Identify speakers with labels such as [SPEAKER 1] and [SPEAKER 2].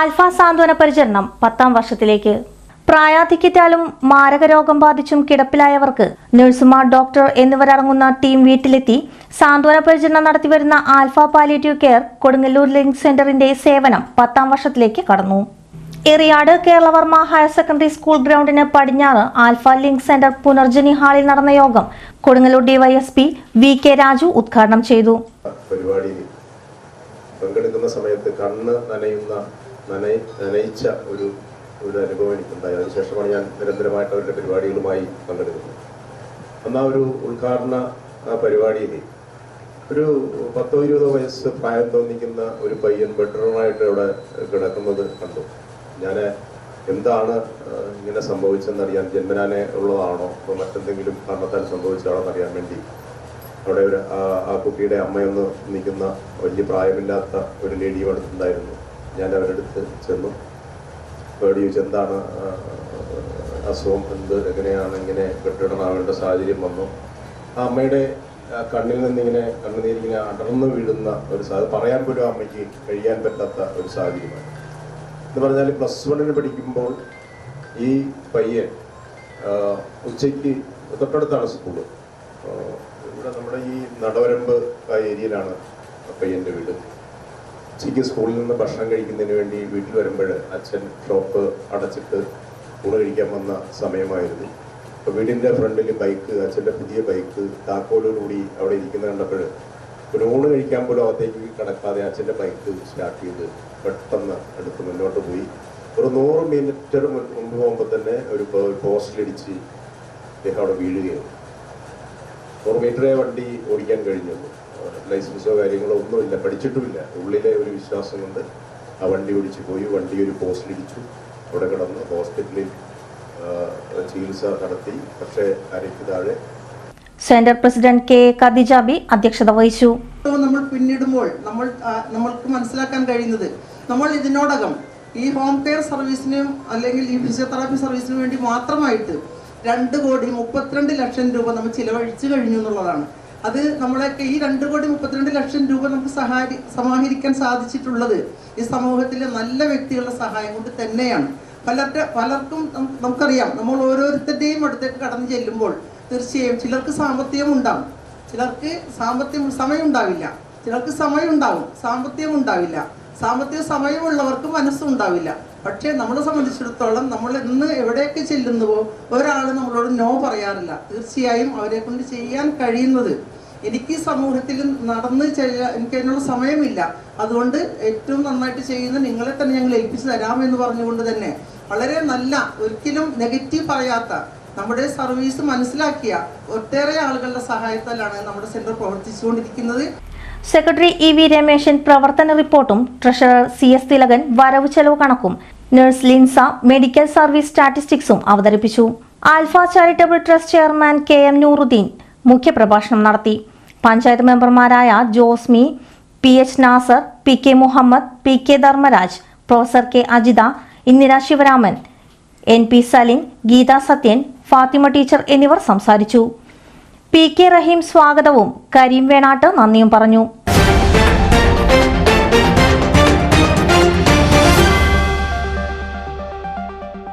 [SPEAKER 1] Alpha സാന്ത്വന പരിചരണം പത്താം വർഷത്തിലേക്ക്. പ്രായാധിക്യത്താലും മാരകരോഗം ബാധിച്ചും കിടപ്പിലായവർക്ക് നഴ്സുമാർ ഡോക്ടർ എന്നിവരടങ്ങുന്ന ടീം വീട്ടിലെത്തി സാന്ത്വന പരിചരണം നടത്തിവരുന്ന Alpha palliative care Kodungallur link സെന്ററിന്റെ സേവനം പത്താം വർഷത്തിലേക്ക് കടന്നു. Eriyad Keralavarma higher secondary school ഗ്രൗണ്ടിന് പടിഞ്ഞാറ് ആൽഫ ലിങ്ക് സെന്റർ പുനർജനി ഹാളിൽ നടന്ന യോഗം Kodungallur DYSP V K Raju ഉദ്ഘാടനം ചെയ്തു.
[SPEAKER 2] പരിപാടിയിൽ പങ്കെടുക്കുന്ന സമയത്ത് കണ്ണ് നനയുന്ന നനയി നനയിച്ച ഒരു ഒരു അനുഭവം എനിക്കുണ്ടായി. അതിനുശേഷമാണ് ഞാൻ നിരന്തരമായിട്ട് അവരുടെ പരിപാടികളുമായി പങ്കെടുക്കുന്നത്. അന്ന് ആ ഒരു ഉദ്ഘാടന പരിപാടിയിൽ ഒരു പത്തോ ഇരുപതോ വയസ്സ് പ്രായം തോന്നിക്കുന്ന ഒരു പയ്യൻ ബെഡ്റൂമായിട്ട് ഇവിടെ കിടക്കുന്നത് കണ്ടു. ഞാൻ എന്താണ് ഇങ്ങനെ സംഭവിച്ചെന്നറിയാൻ ജന്മനാനെ ഉള്ളതാണോ അതോ മറ്റെന്തെങ്കിലും കാരണത്താൽ സംഭവിച്ചതാണോ എന്നറിയാൻ വേണ്ടി അവിടെ ഒരു ആ കുട്ടിയുടെ അമ്മയൊന്ന് നിൽക്കുന്ന വലിയ പ്രായമില്ലാത്ത ഒരു ലേഡിയും അടുത്തുണ്ടായിരുന്നു ഞാൻ അവരുടെ അടുത്ത് ചെന്നു. പേടി ചോദിച്ചു എന്താണ് അസുഖം എന്ത് എങ്ങനെയാണ് ഇങ്ങനെ കെട്ടിടമാവേണ്ട സാഹചര്യം വന്നു. ആ അമ്മയുടെ കണ്ണിൽ നിന്നിങ്ങനെ കണ്ണുനീരിങ്ങനെ അടർന്നു വീഴുന്ന ഒരു സാഹചര്യം പറയാൻ പോലും അമ്മയ്ക്ക് കഴിയാൻ പറ്റാത്ത ഒരു സാഹചര്യമാണ്. എന്ന് പറഞ്ഞാൽ പ്ലസ് വണ്ണിന് പഠിക്കുമ്പോൾ ഈ പയ്യൻ ഉച്ചയ്ക്ക് തൊട്ടടുത്താണ് സ്കൂൾ. ഇവിടെ നമ്മുടെ ഈ നടവരമ്പ് ഏരിയയിലാണ് പയ്യന്റെ വീട്. ഉച്ചയ്ക്ക് സ്കൂളിൽ നിന്ന് ഭക്ഷണം കഴിക്കുന്നതിന് വേണ്ടി വീട്ടിൽ വരുമ്പോൾ അച്ഛൻ ഷോപ്പ് അടച്ചിട്ട് ഊണ് കഴിക്കാൻ വന്ന സമയമായിരുന്നു. അപ്പോൾ വീടിന്റെ ഫ്രണ്ടിൽ ബൈക്ക് അച്ഛന്റെ പുതിയ ബൈക്ക് താക്കോലോടുകൂടി അവിടെ ഇരിക്കുന്ന കണ്ടപ്പോൾ ഒരു ഊണ് കഴിക്കാൻ പോലും അകത്തേക്ക് കടക്കാതെ അച്ഛന്റെ ബൈക്ക് സ്റ്റാർട്ട് ചെയ്ത് പെട്ടെന്ന് അടുത്ത് മുന്നോട്ട് പോയി. ഒരു നൂറ് മീറ്റർ മുമ്പ് പോകുമ്പോൾ തന്നെ ഒരു പോസ്റ്റിലിടിച്ച് അദ്ദേഹം അവിടെ വീഴുകയാണ് നൂറ് മീറ്ററേ വണ്ടി ഓടിക്കാൻ കഴിഞ്ഞുള്ളൂ ലൈസൻസോ കാര്യങ്ങളോ ഒന്നുമില്ല. പഠിച്ചിട്ടുമില്ല. ഉള്ളിലെ ഒരു വിശ്വാസം കൊണ്ട് ആ വണ്ടി ഓടിച്ച് പോയി. വണ്ടി ഒരു പോസ്റ്റിലിടിച്ചു അവിടെ കിടന്ന് ഹോസ്പിറ്റലിൽ ചികിത്സ നടത്തി. പക്ഷേ അരയ്ക്ക് താഴെ
[SPEAKER 1] സെന്റർ പ്രസിഡന്റ് കെ. എ അധ്യക്ഷത വഹിച്ചു.
[SPEAKER 3] നമ്മൾ പിന്നിടുമ്പോൾ നമ്മൾ നമ്മൾക്ക് മനസ്സിലാക്കാൻ കഴിയുന്നത് നമ്മൾ ഇതിനോടകം ഈ ഹോം കെയർ സർവീസിനും അല്ലെങ്കിൽ ഈ ഫിസിയോതെറാപ്പി സർവീസിനും വേണ്ടി മാത്രമായിട്ട് രണ്ട് കോടി മുപ്പത്തിരണ്ട് ലക്ഷം രൂപ നമ്മൾ ചിലവഴിച്ചു കഴിഞ്ഞു എന്നുള്ളതാണ്. അത് നമ്മളൊക്കെ ഈ രണ്ട് കോടി മുപ്പത്തിരണ്ട് ലക്ഷം രൂപ നമുക്ക് സഹായി സമാഹരിക്കാൻ സാധിച്ചിട്ടുള്ളത് ഈ സമൂഹത്തിലെ നല്ല വ്യക്തികളുടെ സഹായം കൊണ്ട് തന്നെയാണ്. പലരുടെ പലർക്കും നമുക്കറിയാം നമ്മൾ ഓരോരുത്തരുടെയും അടുത്തേക്ക് കടന്നു ചെല്ലുമ്പോൾ തീർച്ചയായും ചിലർക്ക് സാമ്പത്തികം ഉണ്ടാവും ചിലർക്ക് സാമ്പത്തികം സമയം ഉണ്ടാവില്ല ചിലർക്ക് സമയം ഉണ്ടാവും സാമ്പത്തികം ഉണ്ടാവില്ല സാമ്പത്തിക സമയമുള്ളവർക്ക് മനസ്സും ഉണ്ടാവില്ല പക്ഷേ നമ്മളെ സംബന്ധിച്ചിടത്തോളം നമ്മൾ ഇന്ന് എവിടെയൊക്കെ ചെല്ലുന്നുവോ ഒരാൾ നമ്മളോട് നോ പറയാറില്ല. തീർച്ചയായും അവരെ കൊണ്ട് ചെയ്യാൻ കഴിയുന്നത് എനിക്ക് സമൂഹത്തിൽ നടന്ന് ചെയ്യാൻ എനിക്ക് അതിനുള്ള സമയമില്ല. അതുകൊണ്ട് ഏറ്റവും നന്നായിട്ട് ചെയ്യുന്ന നിങ്ങളെ തന്നെ ഞങ്ങൾ ഏൽപ്പിച്ചു തരാമെന്ന് പറഞ്ഞുകൊണ്ട് തന്നെ വളരെ നല്ല ഒരിക്കലും നെഗറ്റീവ് പറയാത്ത നമ്മുടെ സർവീസ് മനസ്സിലാക്കിയ ഒട്ടേറെ ആളുകളുടെ സഹായത്താലാണ് നമ്മുടെ സെന്റർ പ്രവർത്തിച്ചുകൊണ്ടിരിക്കുന്നത്.
[SPEAKER 1] സെക്രട്ടറി ഇ വി രമേശൻ പ്രവർത്തന റിപ്പോർട്ടും ട്രഷറർ സി എസ് തിലകൻ വരവ് ചെലവ് കണക്കും. നഴ്സ് ലിൻസ മെഡിക്കൽ സർവീസ് സ്റ്റാറ്റിസ്റ്റിക്സും അവതരിപ്പിച്ചു. Alpha charitable trust chairman K M Nooruddin മുഖ്യപ്രഭാഷണം നടത്തി. പഞ്ചായത്ത് മെമ്പർമാരായ Josmi P H Nazar P K Muhammad P K Dharmaraj professor K Ajitha Indira Sivaraman N P Salin Geetha Sathyan Fathima teacher എന്നിവർ സംസാരിച്ചു. P K റഹീം സ്വാഗതവും കരീം വേണാട്ട് നന്ദിയും പറഞ്ഞു